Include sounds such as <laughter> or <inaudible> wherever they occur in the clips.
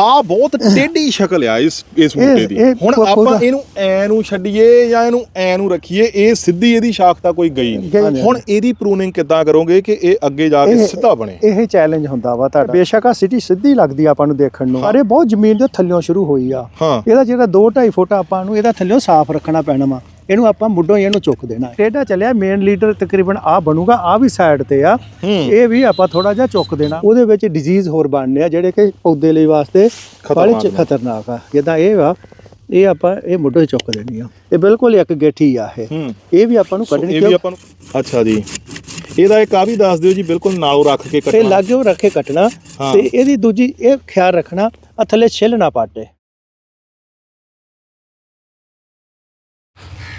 ਆ ਬਹੁਤ ਟੇਢੀ ਸ਼ਕਲ ਆ ਇਸ ਇਸ ਬੂਟੇ ਦੀ। ਹੁਣ ਆਪਾਂ ਇਹਨੂੰ ਐ ਨੂੰ ਛੱਡੀਏ ਜਾਂ ਇਹਨੂੰ ਐ ਨੂੰ ਰੱਖੀਏ ਇਹ ਸਿੱਧੀ ਇਹਦੀ ਸ਼ਾਖ ਤਾਂ ਕੋਈ ਗਈ ਨਹੀਂ। ਹੁਣ ਇਹਦੀ ਪ੍ਰੂਨਿੰਗ ਕਿੱਦਾਂ ਕਰੋਗੇ ਕਿ ਇਹ ਅੱਗੇ ਜਾ ਕੇ ਸਿੱਧਾ ਬਣੇ? ਇਹ ਚੈਲੰਜ ਹੁੰਦਾ ਵਾ ਤੁਹਾਡਾ। ਬੇਸ਼ੱਕ ਆ ਸਿਟੀ ਸਿੱਧੀ ਲੱਗਦੀ ਆ ਆਪਾਂ ਨੂੰ ਦੇਖਣ ਨੂੰ। ਇਹ ਬਹੁਤ ਜ਼ਮੀਨ ਦੇ ਥੱਲਿਓਂ ਸ਼ੁਰੂ ਹੋਈ ਆ। ਇਹਦਾ ਜਿਹੜਾ 2 2.5 ਫੁੱਟ ਆਪਾਂ ਨੂੰ ਇਹਦਾ ਥੱਲਿਓਂ ਸਾਫ਼ ਰੱਖਣਾ ਪੈਣਾ ਵਾ। ਇਹਨੂੰ ਆਪਾਂ ਮੁੱਢੋਂ ਹੀ ਇਹਨੂੰ ਚੁੱਕ ਦੇਣਾ ਟੇਢਾ ਚੱਲਿਆ ਮੇਨ ਲੀਡਰ ਤਕਰੀਬਨ ਆ ਬਣੂਗਾ ਆ ਵੀ ਸਾਈਡ ਤੇ ਆ। ਹੂੰ। ਇਹ ਵੀ ਆਪਾਂ ਥੋੜਾ ਜਿਹਾ ਚੁੱਕ ਦੇਣਾ। ਉਹਦੇ ਵਿੱਚ ਡਿਜ਼ੀਜ਼ ਹੋਰ ਬਣਨੇ ਆ ਜਿਹੜੇ ਕਿ ਪੌਦੇ ਲਈ ਵਾਸਤੇ ਬੜੇ ਖਤਰਨਾਕ ਆ। ਜਿੱਦਾਂ ਇਹ ਵਾ ਇਹ ਆਪਾਂ ਇਹ ਮੁੱਢੋਂ ਹੀ ਚੁੱਕ ਦੇਣੀ ਆ। ਇਹ ਬਿਲਕੁਲ ਇੱਕ ਗੇਠੀ ਆ ਇਹ। ਹੂੰ। ਇਹ ਵੀ ਆਪਾਂ ਨੂੰ ਕੱਢਣੀ ਇਹ ਵੀ ਆਪਾਂ ਨੂੰ ਅੱਛਾ ਜੀ। ਇਹਦਾ ਇੱਕ ਆ ਵੀ ਦੱਸ ਦਿਓ ਜੀ ਬਿਲਕੁਲ ਨਾਲੋਂ ਰੱਖ ਕੇ ਇਹ ਕੱਟਣਾ। ਲਾਗੇ ਰੱਖੇ ਕੱਟਣਾ ਹਾਂ। ਤੇ ਇਹਦੀ ਦੂਜੀ ਇਹ ਖਿਆਲ ਰੱਖਣਾ ਆ ਥੱਲੇ ਛਿੱਲ ਨਾ ਪਾਟੇ।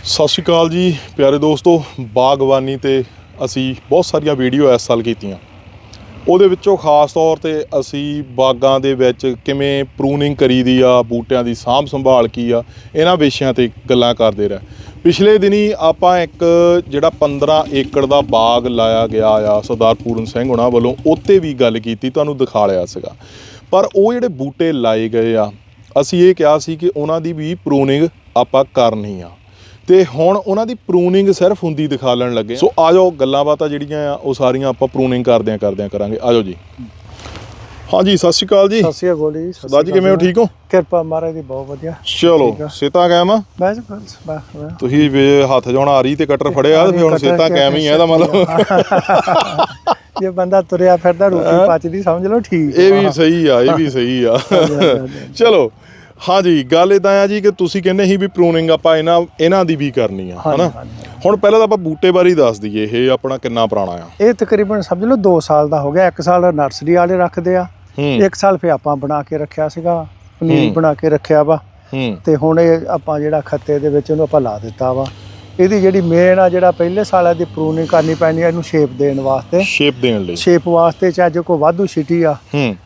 ਸਤਿ ਸ਼੍ਰੀ ਅਕਾਲ ਜੀ, ਪਿਆਰੇ ਦੋਸਤੋ, ਬਾਗਬਾਨੀ ਤੇ ਅਸੀਂ ਬਹੁਤ ਸਾਰੀਆਂ ਵੀਡੀਓ ਇਸ ਸਾਲ ਕੀਤੀਆਂ। ਉਹਦੇ ਵਿੱਚੋਂ ਖਾਸ ਤੌਰ ਤੇ ਅਸੀਂ ਬਾਗਾਂ ਦੇ ਵਿੱਚ ਕਿਵੇਂ ਪ੍ਰੂਨਿੰਗ ਕਰੀਦੀ ਆ, ਬੂਟਿਆਂ ਦੀ ਸਾਂਭ ਸੰਭਾਲ ਕੀ ਆ, ਇਹਨਾਂ ਵਿਸ਼ਿਆਂ ਤੇ ਗੱਲਾਂ ਕਰਦੇ ਰਹੇ। ਪਿਛਲੇ ਦਿਨੀ ਆਪਾਂ ਇੱਕ ਜਿਹੜਾ 15 ਏਕੜ ਦਾ ਬਾਗ ਲਾਇਆ ਗਿਆ ਆ, ਸਰਦਾਰ ਪੂਰਨ ਸਿੰਘ ਹੁਣਾਂ ਵੱਲੋਂ, ਉੱਤੇ ਵੀ ਗੱਲ ਕੀਤੀ, ਤੁਹਾਨੂੰ ਦਿਖਾ ਲਿਆ ਸੀਗਾ। ਪਰ ਉਹ ਜਿਹੜੇ ਬੂਟੇ ਲਾਏ ਗਏ ਆ, ਅਸੀਂ ਇਹ ਕਿਹਾ ਸੀ ਕਿ ਉਹਨਾਂ ਦੀ ਵੀ ਪ੍ਰੂਨਿੰਗ ਆਪਾਂ ਕਰਨੀ ਆ। ਤੇ ਹੁਣ ਉਹਨਾਂ ਦੀ ਪ੍ਰੂਨਿੰਗ ਸਿਰਫ ਹੁੰਦੀ ਦਿਖਾ ਲੈਣ ਲੱਗੇ ਸੋ ਆ ਜਾਓ ਗੱਲਾਂ ਬਾਤਾਂ ਜਿਹੜੀਆਂ ਆ ਉਹ ਸਾਰੀਆਂ ਆਪਾਂ ਪ੍ਰੂਨਿੰਗ ਕਰਦਿਆਂ ਕਰਦਿਆਂ ਕਰਾਂਗੇ। ਆ ਜਾਓ ਜੀ। ਹਾਂਜੀ ਸਤਿ ਸ਼੍ਰੀ ਅਕਾਲ ਜੀ। ਸਤਿ ਸ਼੍ਰੀ ਅਕਾਲ ਜੀ ਸਤਿ ਸਰਦਾਰ ਜੀ ਕਿਵੇਂ ਹੋ। ਠੀਕ ਹੋ? ਕਿਰਪਾ ਮਹਾਰਾਜ ਦੀ ਬਹੁਤ ਵਧੀਆ। ਚਲੋ। ਸੇਤਾ ਕਾਇਮ ਆ? ਬਸ ਬਸ। ਤੁਸੀਂ ਵੀ ਹੱਥ ਜੋਣ ਆ ਰਹੀ ਤੇ ਕਟਰ ਫੜਿਆ ਤੇ ਹੁਣ ਸੇਤਾ ਕਾਇਮ ਹੀ ਆ ਇਹਦਾ ਮਤਲਬ। <laughs> ਜੇ ਬੰਦਾ ਤੁਰਿਆ ਫਿਰਦਾ ਰੋਟੀ ਪਚਦੀ ਸਮਝ ਲਓ ਠੀਕ ਇਹ ਵੀ ਸਹੀ ਆ ਇਹ ਵੀ ਸਹੀ ਆ। ਚਲੋ ਹਾਂਜੀ ਗੱਲ ਇਦਾਂ ਆ ਜੀ ਕਿ ਤੁਸੀਂ ਕਹਿੰਦੇ ਸੀ ਵੀ ਪ੍ਰੂਨਿੰਗ ਆਪਾਂ ਇਹਨਾਂ ਇਹਨਾਂ ਦੀ ਵੀ ਕਰਨੀ ਆ ਹਨਾ। ਹੁਣ ਪਹਿਲਾਂ ਤਾਂ ਆਪਾਂ ਬੂਟੇ ਬਾਰੇ ਦੱਸ ਦਈਏ ਇਹ ਆਪਣਾ ਕਿੰਨਾ ਪੁਰਾਣਾ ਆ। ਇਹ ਤਕਰੀਬਨ ਸਮਝ ਲਓ 2 ਸਾਲ ਦਾ ਹੋ ਗਿਆ 1 ਸਾਲ ਨਰਸਰੀ ਵਾਲੇ ਰੱਖਦੇ ਆ ਹੂੰ। 1 ਸਾਲ ਫੇ ਆਪਾਂ ਬਣਾ ਕੇ ਰੱਖਿਆ ਸੀਗਾ ਪਨੀਰ। ਬਣਾ ਕੇ ਰੱਖਿਆ ਵਾ। ਤੇ ਹੁਣ ਇਹ ਆਪਾਂ ਜਿਹੜਾ ਖੱਤੇ ਦੇ ਵਿੱਚ ਉਹਨੂੰ ਆਪਾਂ ਲਾ ਦਿੱਤਾ ਵਾ। ਇਹਦੀ ਜਿਹੜੀ ਮੇਨ ਆ ਜਿਹੜਾ ਪਹਿਲੇ ਸਾਲ ਦੀ ਪ੍ਰੂਨਿੰਗ ਕਰਨੀ ਪੈਣੀ ਆ ਇਹਨੂੰ ਸ਼ੇਪ ਦੇਣ ਵਾਸਤੇ। ਸ਼ੇਪ ਦੇਣ ਲਈ। ਸ਼ੇਪ ਵਾਸਤੇ ਚਾਹੇ ਕੋਈ ਵਾਧੂ ਛਿਟੀ ਆ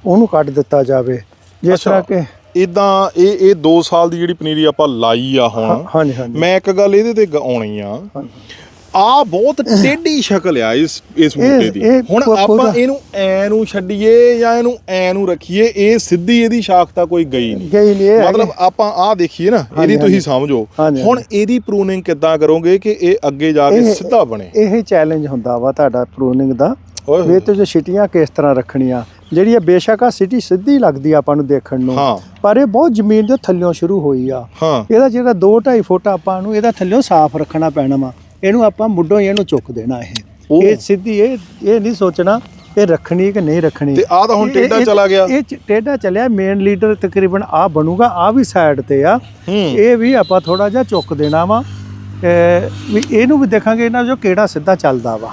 ਉਹਨੂੰ ਕੱਢ ਦਿੱਤਾ ਜਾਵੇ। ਜਿਸ। ਤਰ੍ਹਾਂ ਕਿ ਇਦਾਂ ਇਹ ਇਹ 2 ਸਾਲ ਦੀ ਜਿਹੜੀ ਪਨੀਰੀ ਆਪਾਂ ਲਾਈ ਆ ਹੁਣ ਹਾਂਜੀ ਹਾਂਜੀ। ਮੈਂ ਇੱਕ ਗੱਲ ਇਹਦੇ ਤੇ ਆਉਣੀ ਆ। ਆ ਬਹੁਤ ਟੇਢੀ ਸ਼ਕਲ ਆ ਇਸ ਇਸ ਬੂਟੇ ਦੀ। ਹੁਣ ਆਪਾਂ ਇਹਨੂੰ ਐ ਨੂੰ ਛੱਡੀਏ ਜਾਂ ਇਹਨੂੰ ਐ ਨੂੰ ਰੱਖੀਏ ਇਹ ਸਿੱਧੀ ਇਹਦੀ ਸ਼ਾਖ ਤਾਂ ਕੋਈ ਗਈ ਨਹੀਂ। ਗਈ ਨਹੀਂ ਇਹ ਮਤਲਬ ਆਪਾਂ ਆਹ ਦੇਖੀਏ ਨਾ ਇਹਦੀ ਤੁਸੀਂ। ਸਮਝੋ। ਹੁਣ ਇਹਦੀ ਪ੍ਰੂਨਿੰਗ ਕਿੱਦਾਂ ਕਰੋਗੇ ਕਿ ਇਹ ਅੱਗੇ ਜਾ ਕੇ ਸਿੱਧਾ ਬਣੇ? ਇਹ ਚੈਲੰਜ ਹੁੰਦਾ ਵਾ ਤੁਹਾਡਾ ਪ੍ਰੂਨਿੰਗ ਦਾ। ਵੀ ਤੇ ਜੋ ਛਿਟੀਆਂ ਕਿਸ ਤਰ੍ਹਾਂ ਰੱਖਣੀਆਂ ਜਿਹੜੀ ਇਹ ਬੇਸ਼ੱਕ ਆ ਸਿਟੀ ਸਿੱਧੀ ਲੱਗਦੀ ਆ ਆਪਾਂ ਨੂੰ ਦੇਖਣ ਨੂੰ ਹਾਂ। ਪਰ ਇਹ ਬਹੁਤ ਜ਼ਮੀਨ ਦੇ ਥੱਲਿਓਂ ਸ਼ੁਰੂ ਹੋਈ ਆ। ਹਾਂ। ਇਹਦਾ ਜਿਹੜਾ 2 2.5 ਫੁੱਟ ਆਪਾਂ ਨੂੰ ਇਹਦਾ ਥੱਲਿਓਂ ਸਾਫ਼ ਰੱਖਣਾ ਪੈਣਾ ਵਾ। ਇਹਨੂੰ ਆਪਾਂ ਮੁੱਢੋਂ ਹੀ ਇਹਨੂੰ ਚੁੱਕ ਦੇਣਾ ਇਹ। ਇਹ ਸਿੱਧੀ ਇਹ ਇਹ ਨਹੀਂ ਸੋਚਣਾ ਇਹ ਰੱਖਣੀ ਕਿ ਨਹੀਂ ਰੱਖਣੀ। ਤੇ ਆਹ ਤਾਂ ਹੁਣ ਇਹ- ਚਲਾ ਗਿਆ। ਇਹ ਟੇਢਾ ਚੱਲਿਆ ਮੇਨ ਲੀਡਰ ਤਕਰੀਬਨ ਆ ਬਣੂਗਾ ਆ ਵੀ ਸਾਈਡ ਤੇ ਆ। ਇਹ ਵੀ ਆਪਾਂ ਥੋੜਾ ਜਿਹਾ ਚੁੱਕ ਦੇਣਾ ਵਾ। ਇਹ ਵੀ ਇਹਨੂੰ ਵੀ ਦੇਖਾਂਗੇ ਇਹਨਾਂ ਜੋ ਕਿਹੜਾ ਸਿੱਧਾ ਚੱਲਦਾ ਵਾ।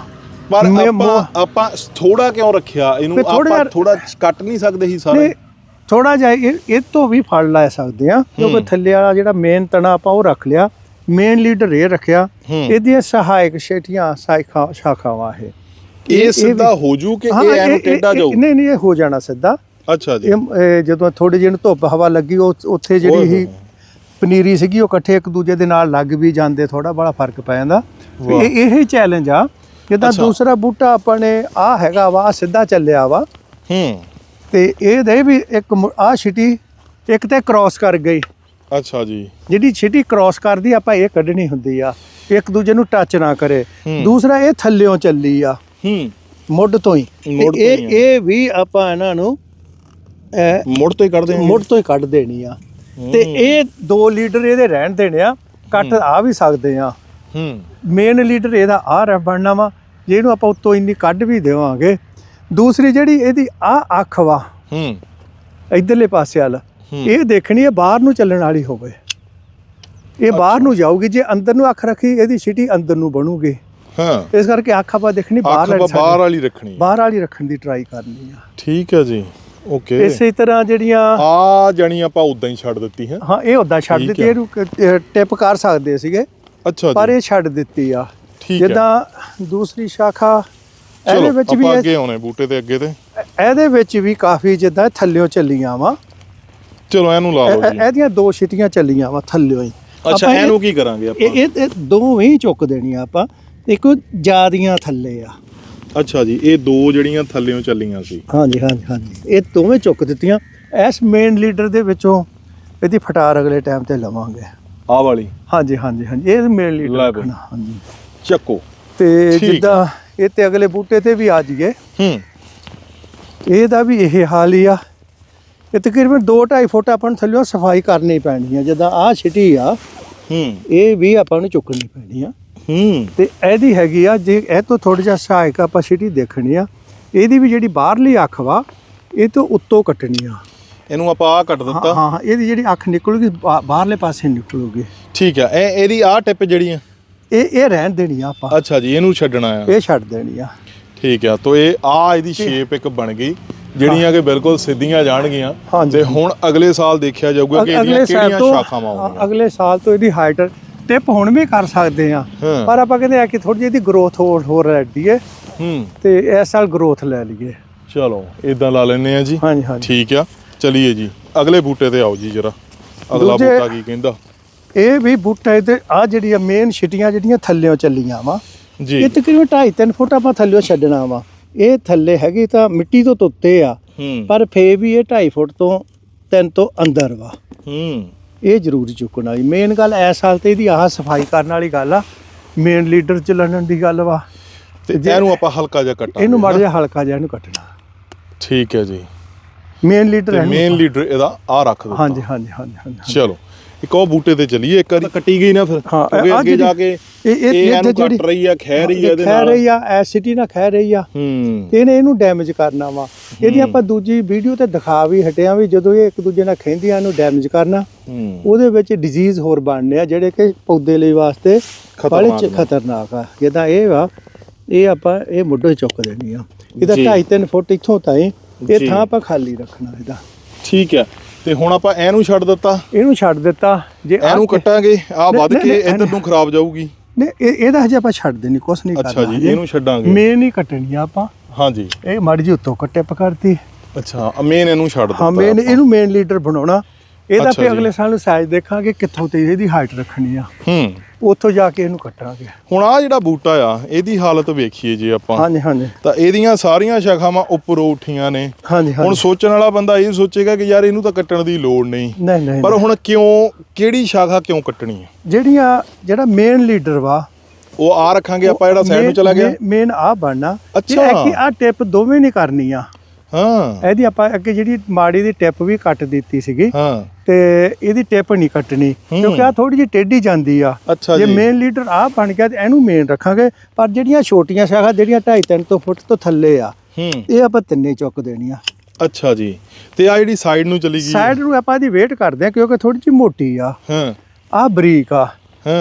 ਪਰ ਮੈਂ ਆਪਾਂ ਮੋ- ਆਪਾਂ ਥੋੜਾ ਕਿਉਂ ਰੱਖਿਆ? ਇਹਨੂੰ ਵੀ ਥੋੜ੍ਹਾ ਆਪਾਂ ਜਿਹਾ- ਥੋੜਾ ਕੱਟ ਨਹੀਂ ਸਕਦੇ ਸੀ ਸਾਰੇ। ਥੋੜਾ ਜਿਹਾ ਇਹ ਇਹ ਤੋਂ ਵੀ ਫੜ ਲੈ ਸਕਦੇ ਆ ਕਿਉਂਕਿ। ਥੱਲੇ ਵਾਲਾ ਜਿਹੜਾ ਮੇਨ ਤਣਾ ਆਪਾਂ ਉਹ ਰੱਖ ਲਿਆ। ਮੇਨ ਲੀਡਰ ਇਹ ਰੱਖਿਆ। ਹੂੰ। ਇਹਦੀਆਂ ਸਹਾਇਕ ਸ਼ੇਠੀਆਂ ਸਾਇਖਾ ਸ਼ਾਖਾਵਾਂ ਇਹ। ਇਹ ਸਿੱਧਾ ਹੋ ਜੂ ਕਿ ਇਹ ਐਨੂੰ ਇਹ- ਜਾਊ? ਨਹੀਂ ਨਹੀਂ ਇਹ ਹੋ ਜਾਣਾ ਸਿੱਧਾ। ਅੱਛਾ ਜੀ। ਇਹ ਇਹ ਜਦੋਂ ਥੋੜੀ ਜਿਹੀ ਨੂੰ ਧੁੱਪ ਹਵਾ ਲੱਗੀ ਉਹ ਉੱਥੇ ਓਏ ਜਿਹੜੀ ਹੋਏ ਹੀ ਪਨੀਰੀ ਸੀਗੀ ਉਹ ਇਕੱਠੇ ਇੱਕ ਦੂਜੇ ਦੇ ਨਾਲ ਲੱਗ ਵੀ ਜਾਂਦੇ ਥੋੜਾ ਬੜਾ ਫ਼ਰਕ ਪੈ ਜਾਂਦਾ। ਵੀ ਵਾਹ। ਇਹ ਇਹ ਚੈਲੰਜ ਆ। ਜਿੱਦਾਂ। ਦੂਸਰਾ ਬੂਟਾ ਆਪਾਂ ਨੇ ਆ ਹੈਗਾ ਵਾ ਸਿੱਧਾ ਚੱਲਿਆ ਵਾ। ਹੂੰ। ਤੇ ਇਹ ਦੇ ਵੀ ਇੱਕ ਆ ਛਿਟੀ ਇੱਕ ਤੇ ਕ੍ਰਾਸ ਕਰ ਗਈ। ਅੱਛਾ ਜੀ। ਜਿਹੜੀ ਛਿਟੀ ਕ੍ਰਾਸ ਕਰਦੀ ਆਪਾਂ ਇਹ ਕੱਢਣੀ ਹੁੰਦੀ ਆ। ਇੱਕ ਦੂਜੇ ਨੂੰ ਟੱਚ ਨਾ ਕਰੇ। ਦੂਸਰਾ ਇਹ ਥੱਲਿਓਂ ਚੱਲੀ ਆ। ਹੂੰ। ਮੁੱਢ ਤੋਂ ਹੀ। ਮੁੱਢ ਇਹ। ਇਹ ਵੀ ਆਪਾਂ ਇਹਨਾਂ ਨੂੰ ਮੁੜ ਤੋਂ ਹੀ ਕੱਢਦੇ ਹਾਂ ਮੁੱਢ ਤੋਂ ਹੀ ਕੱਢ ਦੇਣੀ ਆ। ਤੇ ਇਹ ਦੋ ਲੀਡਰ ਇਹਦੇ ਰਹਿਣ ਦੇਣੇ ਆ। ਕੱਟ ਆ ਵੀ ਸਕਦੇ ਆ। ਹੂੰ ਮੇਨ ਲੀਡਰ ਇਹਦਾ ਆ ਰਹਿ ਬਣਨਾ ਵਾ ਜਿਹਨੂੰ ਆਪਾਂ ਉੱਤੋਂ ਇੰਨੀ ਕੱਢ ਵੀ ਦੇਵਾਂਗੇ। ਦੂਸਰੀ ਜਿਹੜੀ ਇਹਦੀ ਆ ਅੱਖ ਵਾ ਹੂੰ। ਇਧਰਲੇ ਪਾਸੇ ਵਾਲ। ਇਹ ਦੇਖਣੀ ਹੈ ਬਾਹਰ ਨੂੰ ਚੱਲਣ ਵਾਲੀ ਹੋਵੇ। ਇਹ ਬਾਹਰ ਨੂੰ ਜਾਊਗੀ ਜੇ ਅੰਦਰ ਨੂੰ ਅੱਖ ਰੱਖੀ ਇਹਦੀ ਸਿਟੀ ਅੰਦਰ ਨੂੰ ਬਣੂਗੀ। ਹਾਂ। ਇਸ ਕਰਕੇ ਅੱਖ ਆਪਾਂ ਦੇਖਣੀ ਬਾਹਰ ਵਾਲੀ ਬਾਹਰ ਵਾਲੀ ਰੱਖਣੀ। ਬਾਹਰ ਵਾਲੀ ਰੱਖਣ ਦੀ ਟਰਾਈ ਕਰਨੀ ਆ। ਠੀਕ ਹੈ ਜੀ। ਓਕੇ ਇਸੇ ਤਰ੍ਹਾਂ ਜਿਹੜੀਆਂ ਆ ਜਣੀ ਆਪਾਂ ਉਦਾਂ ਹੀ ਛੱਡ ਦਿੱਤੀ ਹੈ। ਹਾਂ ਇਹ ਉਦਾਂ ਛੱਡ ਦਿੱਤੀ। ਇਹਨੂੰ ਟਿਪ ਕਰ ਸਕਦੇ ਸੀਗੇ। ਅੱਛਾ ਪਰ ਇਹ ਛੱਡ ਦਿੱਤੀ ਆ। ਠੀਕ ਹੈ। ਜਿੱਦਾਂ ਦੂਸਰੀ ਸ਼ਾਖਾ ਇਹਦੇ ਵਿੱਚ ਵੀ ਅੱਗੇ ਆਉਣੇ ਬੂਟੇ ਤੇ ਅੱਗੇ ਤੇ। ਇਹਦੇ ਵਿੱਚ ਵੀ ਕਾਫੀ ਜਿੱਦਾਂ ਥੱਲਿਓਂ ਚੱਲੀਆਂ ਵਾ। ਚਲੋ ਇਹਨੂੰ ਲਾ ਲਓ ਜੀ। ਇਹਦੀਆਂ ਦੋ ਛਿਟੀਆਂ ਚੱਲੀਆਂ ਵਾ ਥੱਲਿਓਂ ਹੀ। ਅੱਛਾ ਇਹਨੂੰ ਕੀ ਕਰਾਂਗੇ ਆਪਾਂ? ਇਹ ਇਹ ਦੋਵੇਂ ਹੀ ਚੁੱਕ ਦੇਣੀਆਂ ਆਪਾਂ। ਇੱਕ ਜਿਆਦੀਆਂ ਥੱਲੇ ਆ। ਅੱਛਾ ਜੀ ਇਹ ਦੋ ਜਿਹੜੀਆਂ ਥੱਲੇੋਂ ਚੱਲੀਆਂ ਸੀ। ਹਾਂਜੀ ਹਾਂਜੀ ਹਾਂਜੀ। ਇਹ ਦੋਵੇਂ ਚੁੱਕ ਦਿੱਤੀਆਂ। ਇਸ ਮੇਨ ਲੀਡਰ ਦੇ ਵਿੱਚੋਂ ਇਹਦੀ ਫਟਾਰ ਅਗਲੇ ਟਾਈਮ ਤੇ ਲਵਾਂਗੇ। ਆਹ ਵਾਲੀ? ਹਾਂਜੀ ਹਾਂਜੀ ਹਾਂਜੀ। ਇਹ ਮੇਨ ਲੈ ਲੀਡਰ ਬਈ। ਰੱਖਣਾ ਹਾਂਜੀ। ਚੱਕੋ। ਤੇ ਠੀਕ ਆ। ਜਿੱਦਾਂ ਇਹ ਤੇ ਅਗਲੇ ਬੂਟੇ ਤੇ ਵੀ ਆ ਜਾਈਏ ਹੂੰ। ਇਹਦਾ ਵੀ ਇਹ ਹਾਲ ਹੀ ਆ। ਇਹ ਤਕਰੀਬਨ 2.5 ਫੁੱਟ ਆਪਾਂ ਨੂੰ ਥੱਲਿਓਂ ਸਫ਼ਾਈ ਕਰਨੀ ਪੈਣੀ ਆ। ਜਿੱਦਾਂ ਆਹ ਛਿਟੀ ਆ ਹੂੰ। ਇਹ ਵੀ ਆਪਾਂ ਨੂੰ ਚੁੱਕਣੀ ਪੈਣੀ ਆ। ਹੂੰ। ਤੇ ਇਹਦੀ ਹੈਗੀ ਆ ਜੇ ਇਹ ਤੋਂ ਥੋੜਾ ਜਿਹਾ ਸਹਾਇਕ ਆਪਾਂ ਛਿਟੀ ਦੇਖਣੀ ਆ। ਇਹਦੀ ਵੀ ਜਿਹੜੀ ਬਾਹਰਲੀ ਅੱਖ ਵਾ ਇਹ ਤੋਂ ਉੱਤੋਂ ਕੱਟਣੀ ਆ। ਇਹਨੂੰ ਆਪਾਂ ਆ ਕੱਟ ਹਾਂ ਦਿੱਤਾ। ਹਾਂ ਹਾਂ, ਇਹਦੀ ਜਿਹੜੀ ਅੱਖ ਨਿਕਲੂਗੀ ਬਾ- ਬਾਹਰਲੇ ਪਾਸੇ ਨਿਕਲੂਗੀ। ਠੀਕ ਆ ਇਹ ਇਹਦੀ ਆਹ ਟਿਪ ਜਿਹੜੀ ਆ? ਇਹ ਇਹ ਰਹਿਣ ਦੇਣੀ ਆ ਆਪਾਂ। ਅੱਛਾ ਜੀ ਇਹਨੂੰ ਛੱਡਣਾ ਆ। ਇਹ ਛੱਡ ਦੇਣੀ ਆ। ਠੀਕ ਆ ਤੋ ਇਹ ਆ ਇਹਦੀ ਸ਼ੇਪ ਇੱਕ ਬਣ ਗਈ ਜਿਹੜੀਆਂ ਕਿ ਬਿਲਕੁਲ ਸਿੱਧੀਆਂ ਜਾਣਗੀਆਂ। ਹਾਂਜੀ। ਤੇ ਹੁਣ ਅਗਲੇ ਸਾਲ ਦੇਖਿਆ ਜਾਊਗਾ ਕਿ ਇਹਦੀਆਂ ਕਿਹੜੀਆਂ ਸ਼ਾਖਾਵਾਂ ਹਾਂ, ਅਗਲੇ ਸਾਲ ਤੋਂ ਇਹਦੀ ਹਾਈਟ ਟਿਪ ਹੁਣ ਵੀ ਕਰ ਸਕਦੇ ਆ। ਹਾਂ। ਪਰ ਆਪਾਂ ਕਹਿੰਦੇ ਆ ਕਿ ਥੋੜੀ ਜਿਹੀ ਇਹਦੀ ਗਰੋਥ ਹੋਰ ਹੋਰ ਰਹਿਦੀ ਹੂੰ। ਤੇ ਇਸ ਸਾਲ ਗਰੋਥ ਲੈ ਲਈਏ। ਚਲੋ ਇਦਾਂ ਲਾ ਲੈਨੇ ਆ ਜੀ। ਹਾਂਜੀ ਹਾਂਜੀ। ਠੀਕ ਆ। ਚਲਿਏ ਜੀ। ਅਗਲੇ ਬੂਟੇ ਤੇ ਆਓ ਜੀ ਜਰਾ। ਅਗਲਾ ਦੂਜੇ- ਬੂਟਾ ਕੀ ਕਹਿੰਦਾ? ਇਹ ਵੀ ਬੂਟਾ ਇਹਦੇ ਆ ਜਿਹੜੀਆਂ ਮੇਨ ਛਿਟੀਆਂ ਜਿਹੜੀਆਂ ਥੱਲਿਓਂ ਚੱਲੀਆਂ ਵਾ ਜੀ। ਇਹ ਤਕਰੀਬਨ 2.5 3 ਫੁੱਟ ਆਪਾਂ ਥੱਲਿਓਂ ਛੱਡਣਾ ਵਾ। ਇਹ ਥੱਲੇ ਹੈਗੀ ਤਾਂ ਮਿੱਟੀ ਤੋਂ ਉੱਤੇ ਆ ਹੂੰ। ਪਰ ਫੇ ਵੀ ਇਹ 2.5 ਫੁੱਟ ਤੋਂ 3 ਤੋਂ ਅੰਦਰ ਵਾ। ਹੂੰ। ਇਹ ਜ਼ਰੂਰ ਚੁੱਕਣ ਵਾਲੀ ਮੇਨ ਗੱਲ ਇਸ ਸਾਲ ਤੇ ਇਹਦੀ ਆਹ ਸਫ਼ਾਈ ਕਰਨ ਵਾਲੀ ਗੱਲ ਆ। ਮੇਨ ਲੀਡਰ ਚੱਲਣ ਦੀ ਗੱਲ ਵਾ। ਤੇ ਜੇ- ਇਹਨੂੰ ਆਪਾਂ ਹਲਕਾ ਜਿਹਾ ਕੱਟਾਂਗੇ ਇਹਨੂੰ ਮਾੜਾ? ਜਿਹਾ ਹਲਕਾ ਜਿਹਾ ਇਹਨੂੰ ਕੱਟਣਾ। ਠੀਕ ਹੈ ਜੀ। ਮੇਨ ਲੀਡਰ ਤੇ ਇਹਨੂੰ- ਮੇਨ ਲੀਡਰ ਇਹਦਾ ਆ ਰੱਖ ਦਿੱਤਾ। ਹਾਂਜੀ ਹਾਂਜੀ ਹਾਂਜੀ ਹਾਂਜੀ ਚਲੋ ਇੱਕ ਉਹ ਬੂਟੇ ਤੇ ਚਲੀਏ ਇੱਕ ਵਾਰੀ ਕੱਟੀ ਗਈ ਨਾ ਫਿਰ। ਹਾਂ, ਕਿਉਂਕਿ ਆਹ ਅੱਗੇ ਜਾ ਕੇ ਇਹ- ਇਹ- ਇਹ ਇਹ ਇਹਨੂੰ ਜਿਹੜੀ- ਕੱਟ ਰਹੀ ਆ ਖਹਿ ਰਹੀ ਆ ਇਹਦੇ ਖਹਿ ਨਾਲ। ਰਹੀ ਆ ਐਸਿਟੀ ਨਾਲ ਖਹਿ ਰਹੀ ਆ। ਹੂੰ। ਇਹਨੇ ਇਹਨੂੰ ਡੈਮੇਜ ਕਰਨਾ ਵਾ। ਇਹਦੀ ਆਪਾਂ ਦੂਜੀ ਵੀਡੀਓ ਤੇ ਦਿਖਾ ਵੀ ਹਟਿਆ ਵੀ ਜਦੋਂ ਇਹ ਇੱਕ ਦੂਜੇ ਨਾਲ ਖਹਿੰਦੀਆਂ ਇਹਨੂੰ ਡੈਮੇਜ ਕਰਨਾ। ਹੂੰ। ਉਹਦੇ ਵਿੱਚ ਡਿਜ਼ੀਜ਼ ਹੋਰ ਬਣਨੇ ਆ ਜਿਹੜੇ ਕਿ ਪੌਦੇ ਲਈ ਵਾਸਤੇ ਬੜੇ ਖਤਰਨਾਕ ਚ ਨੇ। ਖਤਰਨਾਕ ਆ। ਜਿੱਦਾਂ ਇਹ ਵਾ ਇਹ ਆਪਾਂ ਇਹ ਮੁੱਢੋਂ ਹੀ ਚੁੱਕ ਦੇਣੀ ਆ। ਇਹਦਾ ਜੀ। 2.5 3 ਫੁੱਟ ਇੱਥੋਂ ਤਾਈਂ ਜੀ। ਇਹ ਥਾਂ ਆਪਾਂ ਖਾਲੀ ਰੱਖਣਾ ਇਹਦਾ। ਠੀਕ ਹੈ। ਤੇ ਹੁਣ ਆਪਾਂ ਇਹਨੂੰ ਛੱਡ ਦਿੱਤਾ। ਇਹਨੂੰ ਛੱਡ ਦਿੱਤਾ। ਜੇ ਆਹ ਇਹਨੂੰ ਕੱਟਾਂਗੇ। ਆ ਵੱਧ ਨਹੀਂ, ਕੇ ਨਹੀਂ, ਇੱਧਰ ਨੂੰ ਖਰਾਬ ਜਾਊਗੀ। ਨਹੀਂ ਇਹ- ਇਹਦਾ ਹਜੇ ਆਪਾਂ ਛੱਡ ਦੇਣੀ ਕੁਛ ਨਹੀਂ ਕਰਨਾ ਅੱਛਾ ਜੀ ਇਹਨੂੰ ਛੱਡਾਂਗੇ। ਮੇਨ ਹੀ ਕੱਟਣੀ ਆ ਆਪਾਂ। ਹਾਂਜੀ ਇਹ ਮਾੜੀ ਜਿਹੀ ਉੱਤੋਂ ਕੱਟੇ ਪਕੜਤੀ ਅੱਛਾ ਮੇਨ ਇਹਨੂੰ ਛੱਡ ਦਿੱਤਾ ਹਾਂ ਮੇਨ ਆਪਾਂ। ਇਹਨੂੰ ਮੇਨ ਲੀਡਰ ਬਣਾਉਣਾ। ਇਹਦਾ ਅੱਛਾ ਫਿਰ ਜੀ। ਅਗਲੇ ਸਾਲ ਨੂੰ ਸਾਈਜ਼ ਦੇਖਾਂਗੇ ਕਿੱਥੋਂ ਤੇ ਇਹਦੀ ਹਾਈਟ ਰੱਖਣੀ ਆ। ਹੂੰ। ਉੱਥੋਂ ਜਾ ਕੇ ਇਹਨੂੰ ਕੱਟਾਂਗੇ। ਹੁਣ ਆ ਜਿਹੜਾ ਬੂਟਾ ਆ ਇਹਦੀ ਹਾਲਤ ਵੇਖੀਏ ਜੇ ਆਪਾਂ। ਹਾਂਜੀ ਹਾਂਜੀ। ਤਾਂ ਇਹਦੀਆਂ ਸਾਰੀਆਂ ਸ਼ਾਖਾਵਾਂ ਉੱਪਰੋਂ ਉੱਠੀਆਂ ਨੇ। ਹਾਂਜੀ ਹੁਣ ਹਾਂਜੀ ਸੋਚਣ ਵਾਲਾ ਬੰਦਾ ਇਹ ਸੋਚੇਗਾ ਕਿ ਯਾਰ ਇਹਨੂੰ ਤਾਂ ਕੱਟਣ ਦੀ ਲੋੜ ਨਹੀਂ। ਨਹੀਂ ਨਹੀਂ ਪਰ। ਹੁਣ ਕਿਉਂ ਕਿਹੜੀ ਸ਼ਾਖਾ ਕਿਉਂ ਕੱਟਣੀ ਹੈ ਜਿਹੜੀਆਂ ਜਿਹੜਾ ਮੇਨ ਲੀਡਰ ਵਾ ਉਹ ਆ ਰੱਖਾਂਗੇ ਆਪਾਂ ਜਿਹੜਾ ਸਾਈਡ ਨੂੰ ਚਲਾ ਗਿਆ। ਮੇਨ ਆ ਬਣਨਾ। ਅੱਛਾ। ਕਿ ਆ ਟਿਪ ਦੋਵੇਂ ਨਹੀਂ ਕਰਨੀ ਆ। ਹਾਂ। ਇਹਦੀ ਆਪਾਂ ਅੱਗੇ ਜਿਹੜੀ ਮਾੜੀ ਦੀ ਟਿਪ ਵੀ ਕੱਟ ਦਿੱਤੀ ਸੀਗੀ। ਹਾਂ। ਤੇ ਇਹਦੀ ਟਿਪ ਨਹੀਂ ਕੱਟਣੀ। ਕਿਉਂਕਿ ਆ ਥੋੜੀ ਜਿਹੀ ਟੇਢੀ ਜਾਂਦੀ ਆ। ਜੇ ਮੇਨ ਲੀਡਰ ਆ ਬਣ ਗਿਆ ਤੇ ਇਹਨੂੰ ਮੇਨ ਰੱਖਾਂਗੇ ਪਰ ਜਿਹੜੀਆਂ ਛੋਟੀਆਂ ਸ਼ਾਖਾ ਜਿਹੜੀਆਂ 2.5 3 ਤੋਂ ਫੁੱਟ ਤੋਂ ਥੱਲੇ ਆ ਇਹ ਆਪਾਂ ਤਿੰਨੇ ਚੁੱਕ ਦੇਣੀਆਂ। ਅੱਛਾ ਜੀ। ਤੇ ਆ ਜਿਹੜੀ ਸਾਈਡ ਨੂੰ ਚਲੀ ਗਈ ਸਾਈਡ ਨੂੰ ਆਪਾਂ ਇਹਦੀ ਵੇਟ ਕਰਦੇ ਆ ਕਿਉਂਕਿ ਥੋੜੀ ਜਿਹੀ ਮੋਟੀ ਆ। ਹਾਂ। ਆ ਬਰੀਕ ਆ।